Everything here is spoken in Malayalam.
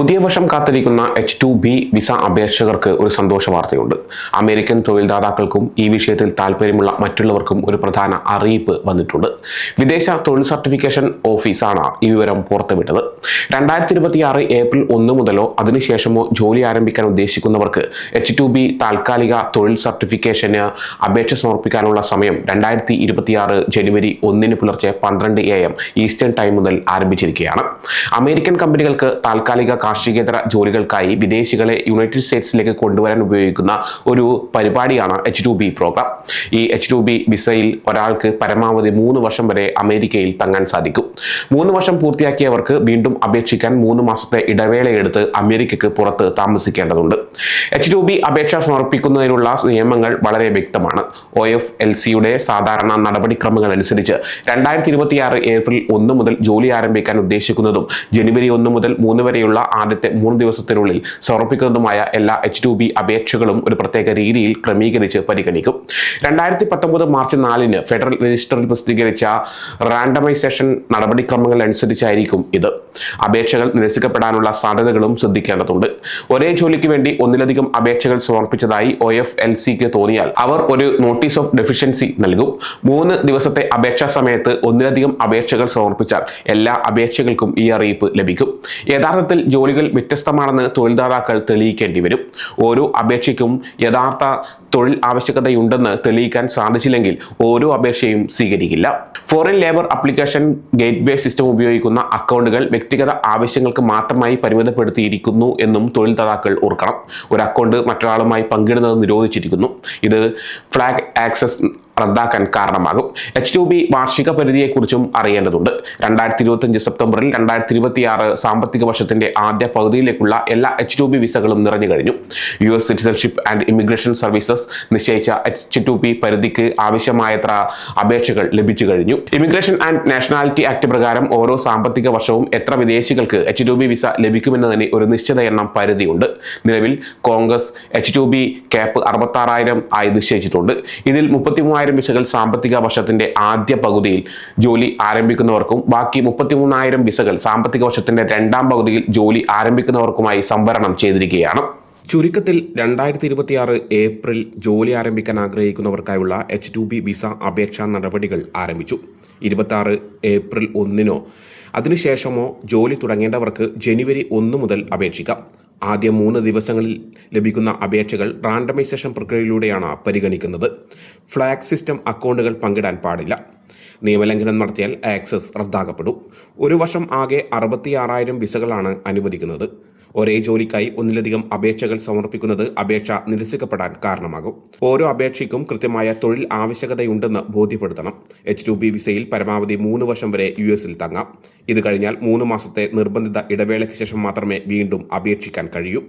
പുതിയ വർഷം കാത്തിരിക്കുന്ന എച്ച് ടു ബി വിസ അപേക്ഷകർക്ക് ഒരു സന്തോഷ വാർത്തയുണ്ട്. അമേരിക്കൻ തൊഴിൽദാതാക്കൾക്കും ഈ വിഷയത്തിൽ താല്പര്യമുള്ള മറ്റുള്ളവർക്കും ഒരു പ്രധാന അറിയിപ്പ് വന്നിട്ടുണ്ട്. വിദേശ തൊഴിൽ സർട്ടിഫിക്കേഷൻ ഓഫീസാണ് ഈ വിവരം പുറത്തുവിട്ടത്. രണ്ടായിരത്തി ഇരുപത്തിയാറ് ഏപ്രിൽ ഒന്ന് മുതലോ അതിനുശേഷമോ ജോലി ആരംഭിക്കാൻ ഉദ്ദേശിക്കുന്നവർക്ക് എച്ച് ടു ബി താൽക്കാലിക തൊഴിൽ സർട്ടിഫിക്കേഷന് അപേക്ഷ സമർപ്പിക്കാനുള്ള സമയം രണ്ടായിരത്തി ഇരുപത്തിയാറ് ജനുവരി ഒന്നിന് പുലർച്ചെ പന്ത്രണ്ട് എ എം ഈസ്റ്റേൺ ടൈം മുതൽ ആരംഭിച്ചിരിക്കുകയാണ്. അമേരിക്കൻ കമ്പനികൾക്ക് താൽക്കാലിക കാർഷികേതര ജോലികൾക്കായി വിദേശികളെ യുണൈറ്റഡ് സ്റ്റേറ്റ്സിലേക്ക് കൊണ്ടുവരാൻ ഉപയോഗിക്കുന്ന ഒരു പരിപാടിയാണ് എച്ച് ടു ബി പ്രോഗ്രാം ഈ എച്ച് ടു ബി വിസയിൽ ഒരാൾക്ക് പരമാവധി മൂന്ന് വർഷം വരെ അമേരിക്കയിൽ തങ്ങാൻ സാധിക്കും. മൂന്ന് വർഷം പൂർത്തിയാക്കിയവർക്ക് വീണ്ടും അപേക്ഷിക്കാൻ മൂന്ന് മാസത്തെ ഇടവേളയെടുത്ത് അമേരിക്കയ്ക്ക് പുറത്ത് താമസിക്കേണ്ടതുണ്ട്. എച്ച് ടു ബി അപേക്ഷ സമർപ്പിക്കുന്നതിനുള്ള നിയമങ്ങൾ വളരെ വ്യക്തമാണ്. ഒ എഫ് എൽ സിയുടെ സാധാരണ നടപടിക്രമങ്ങൾ അനുസരിച്ച് രണ്ടായിരത്തി ഇരുപത്തിയാറ് ഏപ്രിൽ ഒന്ന് മുതൽ ജോലി ആരംഭിക്കാൻ ഉദ്ദേശിക്കുന്നതും ജനുവരി ഒന്ന് മുതൽ മൂന്ന് വരെയുള്ള ആദ്യത്തെ മൂന്ന് ദിവസത്തിനുള്ളിൽ സമർപ്പിക്കുന്നതുമായ എല്ലാ എച്ച് ടു ബി അപേക്ഷകളും ഒരു പ്രത്യേക രീതിയിൽ ക്രമീകരിച്ച് പരിഗണിക്കും. രണ്ടായിരത്തി പത്തൊമ്പത് മാർച്ച് നാലിന് ഫെഡറൽ രജിസ്റ്ററിൽ പ്രസിദ്ധീകരിച്ച റാൻഡമൈസേഷൻ നടപടിക്രമങ്ങൾ അനുസരിച്ചായിരിക്കും ഇത്. അപേക്ഷകൾ നിരസിക്കപ്പെടാനുള്ള സാധ്യതകളും ശ്രദ്ധിക്കേണ്ടതുണ്ട്. ഒരേ ജോലിക്ക് വേണ്ടി ഒന്നിലധികം അപേക്ഷകൾ സമർപ്പിച്ചതായി ഒ എഫ് എൽ സിക്ക് തോന്നിയാൽ അവർ ഒരു നോട്ടീസ് ഓഫ് ഡെഫിഷ്യൻസി നൽകും. മൂന്ന് ദിവസത്തെ അപേക്ഷാ സമയത്ത് ഒന്നിലധികം അപേക്ഷകൾ സമർപ്പിച്ചാൽ എല്ലാ അപേക്ഷകൾക്കും ഈ അറിയിപ്പ് ലഭിക്കും. യഥാർത്ഥത്തിൽ ജോലികൾ വ്യത്യസ്തമാണെന്ന് തൊഴിൽദാതാക്കൾ തെളിയിക്കേണ്ടി വരും. ഓരോ അപേക്ഷയ്ക്കും യഥാർത്ഥ തൊഴിൽ ആവശ്യകതയുണ്ടെന്ന് തെളിയിക്കാൻ സാധിച്ചില്ലെങ്കിൽ ഓരോ അപേക്ഷയും സ്വീകരിക്കില്ല. Foreign labour application gateway system ഉപയോഗിക്കുന്ന അക്കൗണ്ടുകൾ വ്യക്തിഗത ആവശ്യങ്ങൾക്ക് മാത്രമായി പരിമിതപ്പെടുത്തിയിരിക്കുന്നു എന്നും തൊഴിൽദാതാക്കൾ ഓർക്കണം. ഒരു അക്കൗണ്ട് മറ്റൊരാളുമായി പങ്കിടുന്നത് നിരോധിച്ചിരിക്കുന്നു. ഇത് ഫ്ലാഗ് ആക്സസ് റദ്ദാക്കാൻ കാരണമാകും. എച്ച് ടു ബി വാർഷിക പരിധിയെക്കുറിച്ചും അറിയേണ്ടതുണ്ട്. രണ്ടായിരത്തി ഇരുപത്തിയഞ്ച് സെപ്റ്റംബറിൽ രണ്ടായിരത്തി ഇരുപത്തിയാറ് സാമ്പത്തിക വർഷത്തിന്റെ ആദ്യ പകുതിയിലേക്കുള്ള എല്ലാ എച്ച് ടു ബി വിസകളും നിറഞ്ഞു കഴിഞ്ഞു. U S citizenship and immigration services നിശ്ചയിച്ച എച്ച് ടു ബി പരിധിക്ക് ആവശ്യമായത്ര അപേക്ഷകൾ ലഭിച്ചു കഴിഞ്ഞു. ഇമിഗ്രേഷൻ ആൻഡ് നാഷണാലിറ്റി ആക്ട് പ്രകാരം ഓരോ സാമ്പത്തിക വർഷവും എത്ര വിദേശികൾക്ക് എച്ച് ടു ബി വിസ ലഭിക്കുമെന്നതിന് ഒരു നിശ്ചിത എണ്ണം പരിധിയുണ്ട്. നിലവിൽ Congress H two B cap അറുപത്താറായിരം ആയി നിശ്ചയിച്ചിട്ടുണ്ട്. ഇതിൽ മുപ്പത്തി മൂവായിരം വിസകൾ സാമ്പത്തിക വർഷത്തിന്റെ ആദ്യ പകുതിയിൽ ജോലി ആരംഭിക്കുന്നവർക്കും ബാക്കി മുപ്പത്തിമൂന്നായിരം വിസകൾ സാമ്പത്തിക വർഷത്തിന്റെ രണ്ടാം പകുതിയിൽ ജോലി ആരംഭിക്കുന്നവർക്കുമായി സംവരണം ചെയ്തിരിക്കുകയാണ്. ചുരുക്കത്തിൽ രണ്ടായിരത്തി ഇരുപത്തിയാറ് ഏപ്രിൽ ജോലി ആരംഭിക്കാൻ ആഗ്രഹിക്കുന്നവർക്കായുള്ള എച്ച് ടു ബി വിസ അപേക്ഷാ നടപടികൾ ആരംഭിച്ചു. ഇരുപത്തി ഏപ്രിൽ ഒന്നിനോ അതിനുശേഷമോ ജോലി തുടങ്ങേണ്ടവർക്ക് ജനുവരി ഒന്ന് മുതൽ അപേക്ഷിക്കാം. ആദ്യ മൂന്ന് ദിവസങ്ങളിൽ ലഭിക്കുന്ന അപേക്ഷകൾ റാൻഡമൈസേഷൻ പ്രക്രിയയിലൂടെയാണ് പരിഗണിക്കുന്നത്. ഫ്ലാഗ് സിസ്റ്റം അക്കൗണ്ടുകൾ പങ്കിടാൻ പാടില്ല. നിയമലംഘനം നടത്തിയാൽ ആക്സസ് റദ്ദാക്കപ്പെടും. ഒരു വർഷം ആകെ അറുപത്തിയാറായിരം വിസകളാണ് അനുവദിക്കുന്നത്. ഒരേ ജോലിക്കായി ഒന്നിലധികം അപേക്ഷകൾ സമർപ്പിക്കുന്നത് അപേക്ഷ നിരസിക്കപ്പെടാൻ കാരണമാകും. ഓരോ അപേക്ഷയ്ക്കും കൃത്യമായ തൊഴിൽ ആവശ്യകതയുണ്ടെന്ന് ബോധ്യപ്പെടുത്തണം. എച്ച് ടു ബി വിസയിൽ പരമാവധി മൂന്ന് വർഷം വരെ യു എസിൽ തങ്ങാം. ഇത് കഴിഞ്ഞാൽ മൂന്ന് മാസത്തെ നിർബന്ധിത ഇടവേളയ്ക്ക് ശേഷം മാത്രമേ വീണ്ടും അപേക്ഷിക്കാൻ കഴിയൂ.